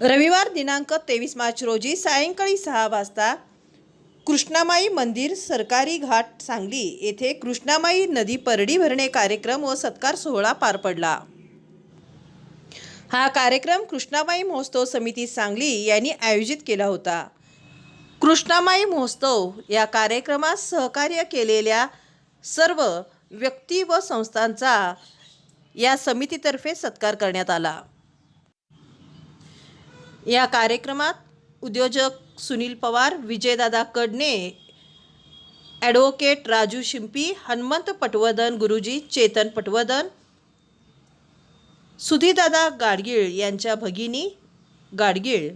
रविवार दिनांक तेवीस मार्च रोजी सायंकाळी सहा वाजता कृष्णामाई मंदिर सरकारी घाट सांगली येथे कृष्णामाई नदी परडी भरणे कार्यक्रम व सत्कार सोहळा पार पडला. हा कार्यक्रम कृष्णामाई महोत्सव समिती सांगली यांनी आयोजित केला होता. कृष्णामाई महोत्सव या कार्यक्रमात सहकार्य केलेल्या सर्व व्यक्ती व संस्थांचा या समितीतर्फे सत्कार करण्यात आला. या कार्यक्रमात उद्योजक सुनील पवार विजयदादा कडणे ॲडव्होकेट राजू शिंपी हनुमंत पटवर्धन गुरुजी चेतन पटवर्धन सुधीदादा गाडगीळ यांच्या भगिनी गाडगीळ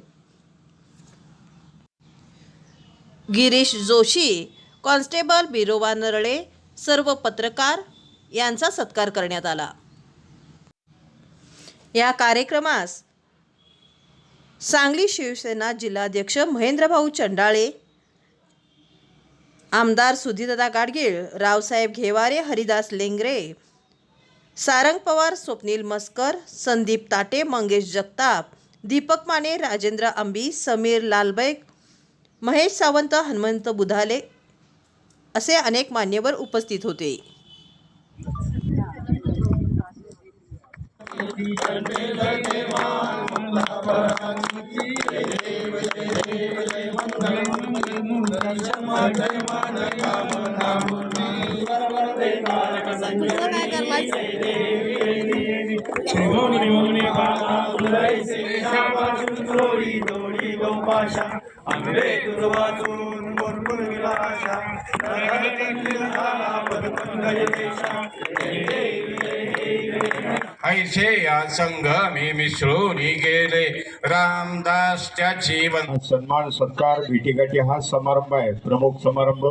गिरीश जोशी कॉन्स्टेबल बिरोबा नरळे सर्व पत्रकार यांचा सत्कार करण्यात आला. या कार्यक्रमास सांगली शिवसेना जिल्हाध्यक्ष महेंद्रभाऊ चंडाळे आमदार सुधीरदा गाडगीळ रावसाहेब घेवारे हरिदास लेंगरे सारंग पवार स्वप्नील मस्कर संदीप ताटे मंगेश जगताप दीपक माने राजेंद्र आंबी समीर लालबैग महेश सावंत हनुमंत बुधाले असे अनेक मान्यवर उपस्थित होते. आंबे तुझ वाचून भरपूर विलाशा झाला पदपंकज देशा ऐसे या संघमी मिसळून गेले रामदास त्याची सन्मान सत्कार भेटीगाठी हा समारंभ आहे. प्रमुख समारंभ